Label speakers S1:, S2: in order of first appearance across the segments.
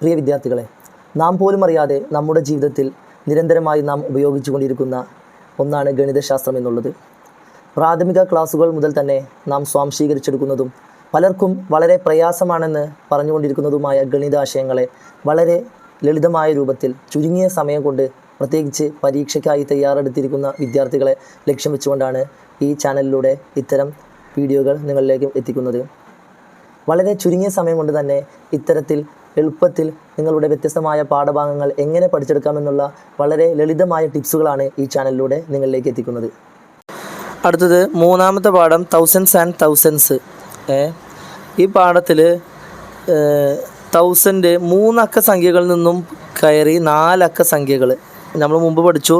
S1: പ്രിയ വിദ്യാർത്ഥികളെ നാം പോലും അറിയാതെ നമ്മുടെ ജീവിതത്തിൽ നിരന്തരമായി നാം ഉപയോഗിച്ചു കൊണ്ടിരിക്കുന്ന ഒന്നാണ് ഗണിതശാസ്ത്രം എന്നുള്ളത്. പ്രാഥമിക ക്ലാസ്സുകൾ മുതൽ തന്നെ നാം സ്വാംശീകരിച്ചെടുക്കുന്നതും പലർക്കും വളരെ പ്രയാസമാണെന്ന് പറഞ്ഞുകൊണ്ടിരിക്കുന്നതുമായ ഗണിതാശയങ്ങളെ വളരെ ലളിതമായ രൂപത്തിൽ ചുരുങ്ങിയ സമയം കൊണ്ട് പ്രത്യേകിച്ച് പരീക്ഷയ്ക്കായി തയ്യാറെടുത്തിരിക്കുന്ന വിദ്യാർത്ഥികളെ ലക്ഷ്യം വെച്ചുകൊണ്ടാണ് ഈ ചാനലിലൂടെ ഇത്തരം വീഡിയോകൾ നിങ്ങളിലേക്ക് എത്തിക്കുന്നത്. വളരെ ചുരുങ്ങിയ സമയം കൊണ്ട് തന്നെ ഇത്തരത്തിൽ എളുപ്പത്തിൽ നിങ്ങളുടെ വ്യത്യസ്തമായ പാഠഭാഗങ്ങൾ എങ്ങനെ പഠിച്ചെടുക്കാമെന്നുള്ള വളരെ ലളിതമായ ടിപ്സുകളാണ് ഈ ചാനലിലൂടെ നിങ്ങളിലേക്ക് എത്തിക്കുന്നത്. അടുത്തത് മൂന്നാമത്തെ പാഠം തൗസൻഡ്സ് ആൻഡ് തൗസൻഡ്സ് ഈ പാഠത്തിൽ തൗസൻഡ് മൂന്നക്ക സംഖ്യകളിൽ നിന്നും കയറി നാലക്ക സംഖ്യകൾ നമ്മൾ മുമ്പ് പഠിച്ചു.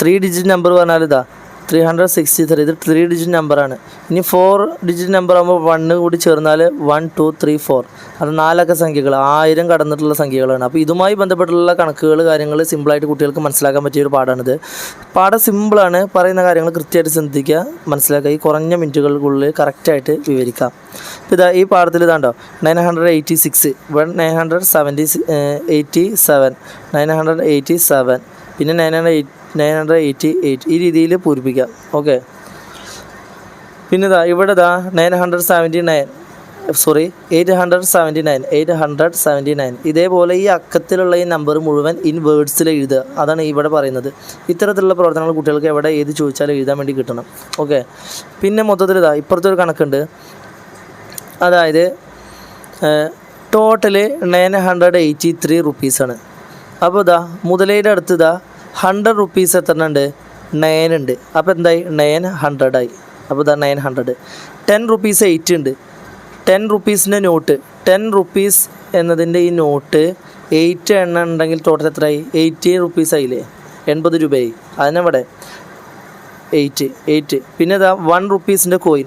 S1: ത്രീ ഡിജിറ്റ് നമ്പർ പറഞ്ഞാൽ ഇതാ ത്രീ ഹൺഡ്രഡ് സിക്സ്റ്റി ത്രീ ഇത് ത്രീ ഡിജിറ്റ് നമ്പറാണ് ഇനി ഫോർ ഡിജിറ്റ് നമ്പർ ആകുമ്പോൾ വണ്ണ് കൂടി ചേർന്നാൽ വൺ ടു ത്രീ ഫോർ അത് നാലക്ക സംഖ്യകൾ ആയിരം കടന്നിട്ടുള്ള സംഖ്യകളാണ്. അപ്പോൾ ഇതുമായി ബന്ധപ്പെട്ടുള്ള കണക്കുകൾ കാര്യങ്ങൾ സിമ്പിളായിട്ട് കുട്ടികൾക്ക് മനസ്സിലാക്കാൻ പറ്റിയ ഒരു പാഠമാണിത് പാഠം സിമ്പിളാണ് പറയുന്ന കാര്യങ്ങൾ കൃത്യമായിട്ട് ശ്രദ്ധിക്കുക. മനസ്സിലാക്കുക. ഈ കുറഞ്ഞ മിനിറ്റുകൾക്കുള്ളിൽ കറക്റ്റായിട്ട് വിവരിക്കാം. ഇപ്പോൾ ഇതാ ഈ പാഠത്തിൽ ഇതാണ്ടോ? Nine hundred eighty six one nine hundred seventy eighty seven nine hundred eighty seven പിന്നെ nine hundred eight nine hundred eighty eight ഈ രീതിയിൽ പൂരിപ്പിക്കാം. ഓക്കെ. പിന്നെ ഇതാ ഇവിടെ ഇതാ nine hundred seventy nine. Sorry eight hundred seventy nine eight hundred seventy nine. ഇതേപോലെ ഈ അക്കത്തിലുള്ള ഈ നമ്പർ മുഴുവൻ ഇൻ വേർഡ്സിൽ എഴുതുക. അതാണ് ഇവിടെ പറയുന്നത്. ഇത്തരത്തിലുള്ള പ്രവർത്തനങ്ങൾ കുട്ടികൾക്ക് എവിടെ ഏത് ചോദിച്ചാലും എഴുതാൻ വേണ്ടി കിട്ടണം. ഓക്കെ. പിന്നെ മൊത്തത്തിൽ ഇതാ ഇപ്പുറത്തൊരു കണക്കുണ്ട്. അതായത് total nine hundred eighty three റുപ്പീസാണ്. അപ്പോൾ ഇതാ മുതലയുടെ അടുത്ത് ഇതാ ഹൺഡ്രഡ് റുപ്പീസ് എത്രണ്ട് നയൻ ഉണ്ട്. അപ്പോൾ എന്തായി? നയൻ ഹൺഡ്രഡ് ആയി. അപ്പോൾ ഇതാ nine hundred ten rupees eight ഉണ്ട്. ടെൻ റുപ്പീസിന്റെ നോട്ട് ടെൻ റുപ്പീസ് എന്നതിന്റെ ഈ നോട്ട് എയ്റ്റ് എണ്ണ ഉണ്ടെങ്കിൽ ടോട്ടൽ എത്രയായി? എയ്റ്റീൻ റുപ്പീസ് ആയില്ലേ? എൺപത് രൂപയായി. അതിനവിടെ എയ്റ്റ് എയ്റ്റ് പിന്നെ ഇതാ വൺ റുപ്പീസിന്റെ കോയിൻ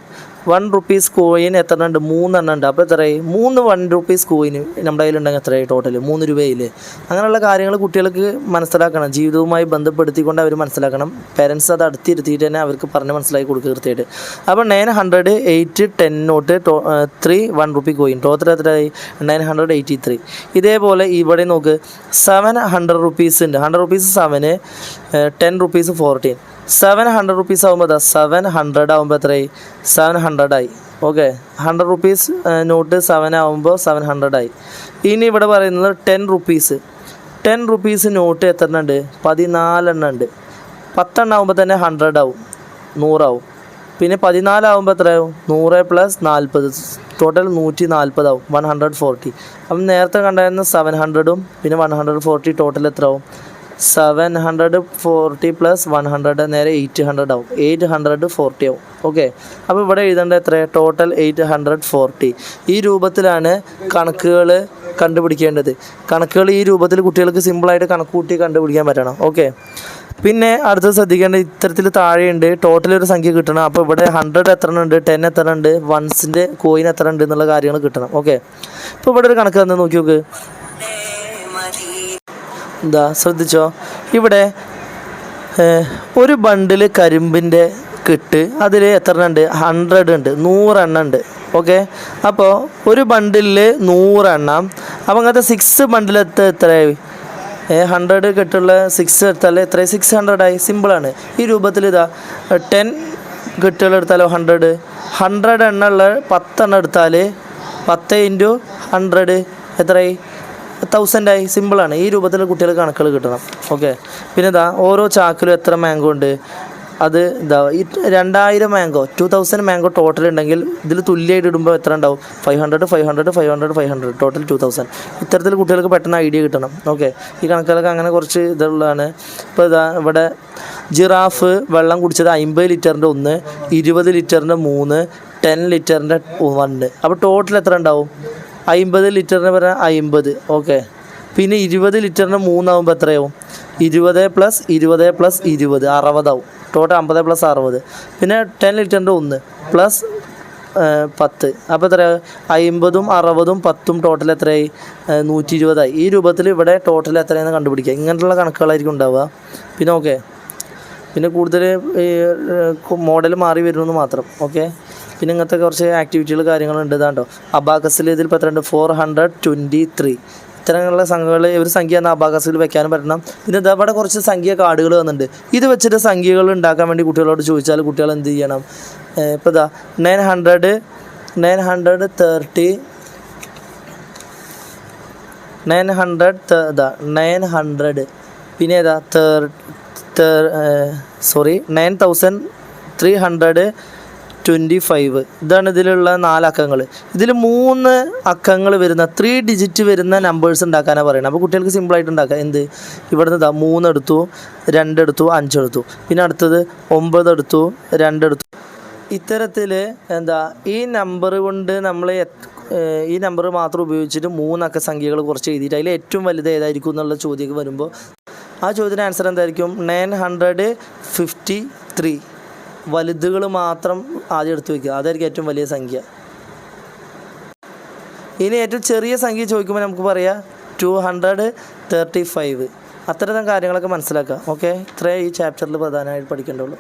S1: വൺ റുപ്പീസ് കോയിൻ എത്ര ഉണ്ട് മൂന്നെണ്ണം ഉണ്ട് അപ്പോൾ എത്രയായി? മൂന്ന് വൺ റുപ്പീസ് കോയിൻ നമ്മുടെ കയ്യിലുണ്ടെങ്കിൽ എത്രയായി ടോട്ടൽ മൂന്ന് രൂപയില്ലേ അങ്ങനെയുള്ള കാര്യങ്ങൾ കുട്ടികൾക്ക് മനസ്സിലാക്കണം. ജീവിതവുമായി ബന്ധപ്പെടുത്തിക്കൊണ്ട് അവർ മനസ്സിലാക്കണം. പേരൻസ് അത് അടുത്തിരുത്തിയിട്ട് തന്നെ അവർക്ക് പറഞ്ഞ് മനസ്സിലാക്കി കൊടുക്കുക കൃത്യമായിട്ട്. അപ്പോൾ nine hundred eight ten note three one rupee coin total എത്രയായി? നയൻ ഹൺഡ്രഡ് എയ്റ്റി ത്രീ ഇതേപോലെ ഇവിടെ നോക്ക്. സെവൻ ഹൺഡ്രഡ് റുപ്പീസ് ഉണ്ട് hundred rupees seven ten rupees fourteen seven hundred rupees ആകുമ്പോൾ അതാ സെവൻ ഹൺഡ്രഡ് ആകുമ്പോൾ എത്രയായി? സെവൻ ഹൺഡ്രഡ് ആയി. Okay hundred rupees note seven ആകുമ്പോൾ സെവൻ ഹൺഡ്രഡ് ആയി. ഇനി ഇവിടെ പറയുന്നത് ten rupees ten rupees note എത്ര എണ്ണം ഉണ്ട് പതിനാലെണ്ണം ഉണ്ട്. പത്തെണ്ണം ആകുമ്പോൾ തന്നെ ഹൺഡ്രഡ് ആവും. നൂറാവും പിന്നെ പതിനാലാവുമ്പോൾ എത്രയാവും? നൂറ് പ്ലസ് നാൽപ്പത് ടോട്ടൽ നൂറ്റി നാൽപ്പതാവും വൺ ഹൺഡ്രഡ് ഫോർട്ടി അപ്പം നേരത്തെ കണ്ടായിരുന്ന സെവൻ ഹൺഡ്രഡും പിന്നെ വൺ ഹൺഡ്രഡ് ഫോർട്ടി ടോട്ടൽ എത്ര ആവും? Seven hundred forty plus one hundred നേരെ എയ്റ്റ് ഹൺഡ്രഡ് ആവും. എയ്റ്റ് ഹൺഡ്രഡ് ഫോർട്ടി ആവും. ഓക്കെ അപ്പോൾ ഇവിടെ എഴുതേണ്ട എത്ര ടോട്ടൽ എയ്റ്റ് ഹൺഡ്രഡ് ഫോർട്ടി ഈ രൂപത്തിലാണ് കണക്കുകൾ കണ്ടുപിടിക്കേണ്ടത്. കണക്കുകൾ ഈ രൂപത്തിൽ കുട്ടികൾക്ക് സിമ്പിളായിട്ട് കണക്ക് കൂട്ടി കണ്ടുപിടിക്കാൻ പറ്റണം. ഓക്കെ പിന്നെ അടുത്തത് ശ്രദ്ധിക്കേണ്ടത് ഇത്തരത്തിൽ താഴെയുണ്ട്. ടോട്ടൽ ഒരു സംഖ്യ കിട്ടണം. അപ്പോൾ ഇവിടെ ഹൺഡ്രഡ് എത്ര ഉണ്ട് ടെൻ എത്ര ഉണ്ട് വൺസിന്റെ കോയിൻ എത്ര ഉണ്ട് എന്നുള്ള കാര്യങ്ങൾ കിട്ടണം. ഓക്കെ ഇപ്പോൾ ഇവിടെ ഒരു കണക്ക് തന്നെ നോക്കി നോക്ക് എന്താ ശ്രദ്ധിച്ചോ? ഇവിടെ ഒരു ബണ്ടിൽ കരിമ്പിന്റെ കിട്ട് അതിൽ എത്ര ഉണ്ട് ഹൺഡ്രഡ് ഉണ്ട് നൂറെണ്ണം ഉണ്ട് ഓക്കെ? അപ്പോൾ ഒരു ബണ്ടിലിൽ നൂറെണ്ണം. അപ്പോൾ അങ്ങനത്തെ സിക്സ് ബണ്ടിലെത്ത എത്രയായി? ഹൺഡ്രഡ് കെട്ടുള്ള സിക്സ് എടുത്താൽ എത്ര സിക്സ് ഹൺഡ്രഡ് ആയി. സിമ്പിളാണ് ഈ രൂപത്തിൽ ഇതാ ടെൻ കെട്ടുകൾ എടുത്താലോ ഹൺഡ്രഡ് ഹൺഡ്രഡ് എണ്ണ ഉള്ള പത്തെണ്ണം എടുത്താൽ പത്ത് ഇന്റു ഹൺഡ്രഡ് എത്രയായി? തൗസൻഡ് ആയി സിമ്പിളാണ് ഈ രൂപത്തിൽ കുട്ടികൾ കണക്കുകൾ കിട്ടണം. ഓക്കെ പിന്നെ ഇതാ ഓരോ ചാക്കിലും എത്ര മാംഗോ ഉണ്ട്? അത് ഇതാ ഈ രണ്ടായിരം mango two thousand mango total ഉണ്ടെങ്കിൽ ഇതിൽ തുല്യമായിട്ട് ഇടുമ്പോൾ എത്ര ഉണ്ടാവും? Five hundred five hundred five hundred five hundred total two thousand ഇത്തരത്തിൽ കുട്ടികൾക്ക് പെട്ടെന്ന് ഐഡിയ കിട്ടണം. ഓക്കെ ഈ കണക്കുകളൊക്കെ അങ്ങനെ കുറച്ച് ഇതുള്ളതാണ്. ഇപ്പോൾ ഇതാ ഇവിടെ ജിറാഫ് വെള്ളം കുടിച്ചത് അമ്പത് ലിറ്ററിന്റെ ഒന്ന് ഇരുപത് ലിറ്ററിന്റെ മൂന്ന് ടെൻ ലിറ്ററിന്റെ വണ്ണ് അപ്പോൾ ടോട്ടൽ എത്ര ഉണ്ടാവും? അമ്പത് ലിറ്ററിന് പറഞ്ഞാൽ അമ്പത് ഓക്കെ. പിന്നെ ഇരുപത് ലിറ്ററിന് മൂന്നാവുമ്പോൾ എത്രയാവും? ഇരുപത് പ്ലസ് ഇരുപത് പ്ലസ് ഇരുപത് അറുപതാവും. ടോട്ടൽ അമ്പത് പ്ലസ് അറുപത്. പിന്നെ ടെൻ ലിറ്ററിന്റെ ഒന്ന് പ്ലസ് പത്ത്. അപ്പോൾ എത്ര അമ്പതും അറുപതും പത്തും ടോട്ടൽ എത്രയായി? നൂറ്റി ഇരുപതായി ഈ രൂപത്തിൽ ഇവിടെ ടോട്ടൽ എത്രയാണെന്ന് കണ്ടുപിടിക്കുക. ഇങ്ങനെയുള്ള കണക്കുകളായിരിക്കും ഉണ്ടാവുക. പിന്നെ ഓക്കെ. പിന്നെ കൂടുതൽ മോഡൽ മാറി വരുമെന്ന് മാത്രം. ഓക്കെ. പിന്നെ ഇങ്ങനത്തെ കുറച്ച് ആക്ടിവിറ്റികൾ കാര്യങ്ങളുണ്ട്. ഇതാണ്ടോ? അബാക്കസിൽ ഇതിൽ പന്ത്രണ്ട് ഫോർ ഹൺഡ്രഡ് ട്വന്റി ത്രീ ഇത്തരമുള്ള സംഖ്യകൾ ഒരു സംഖ്യ എന്ന അബാകസിൽ വെക്കാനും പറ്റണം. പിന്നെ ഇതേപോലെ കുറച്ച് സംഖ്യ കാർഡുകൾ വന്നിട്ടുണ്ട്. ഇത് വെച്ചിട്ട് സംഖ്യകൾ ഉണ്ടാക്കാൻ വേണ്ടി കുട്ടികളോട് ചോദിച്ചാൽ കുട്ടികൾ എന്ത് ചെയ്യണം? ഇപ്പോൾ ഇതാ nine hundred nine hundred thirty nine hundred ഇതാ നയൻ ഹൺഡ്രഡ് പിന്നെ ഏതാ തേർ sorry nine thousand three hundred twenty five ഇതാണ് ഇതിലുള്ള നാല് അക്കങ്ങൾ ഇതിൽ മൂന്ന് അക്കങ്ങൾ വരുന്ന ത്രീ ഡിജിറ്റ് വരുന്ന നമ്പേഴ്സ് ഉണ്ടാക്കാനാണ് പറയുന്നത് അപ്പോൾ കുട്ടികൾക്ക് സിമ്പിളായിട്ട് ഉണ്ടാക്കാം. എന്ത്? ഇവിടുന്ന് ഇതാ മൂന്നെടുത്തു രണ്ടെടുത്തു അഞ്ചെടുത്തു പിന്നെ അടുത്തത് ഒമ്പതെടുത്തു രണ്ടെടുത്തു ഇത്തരത്തിൽ എന്താ ഈ നമ്പർ കൊണ്ട് നമ്മൾ ഈ നമ്പർ മാത്രം ഉപയോഗിച്ചിട്ട് മൂന്നക്ക സംഖ്യകൾ കുറച്ച് എഴുതിയിട്ട് അതിൽ ഏറ്റവും വലുത് ഏതായിരിക്കും എന്നുള്ള ചോദ്യം വരുമ്പോൾ ആ ചോദ്യത്തിന് ആൻസർ എന്തായിരിക്കും? നയൻ ഹൺഡ്രഡ് ഫിഫ്റ്റി ത്രീ വലുതുകൾ മാത്രം ആദ്യം എടുത്തു വയ്ക്കുക. അതായിരിക്കും ഏറ്റവും വലിയ സംഖ്യ. ഇനി ഏറ്റവും ചെറിയ സംഖ്യ ചോദിക്കുമ്പോൾ നമുക്ക് പറയാം ടു ഹൺഡ്രഡ് തേർട്ടി ഫൈവ് അത്തരം കാര്യങ്ങളൊക്കെ മനസ്സിലാക്കുക. ഓക്കെ ഇത്രേ ഈ ചാപ്റ്ററിൽ പ്രധാനമായിട്ട് പഠിക്കേണ്ടുള്ളൂ.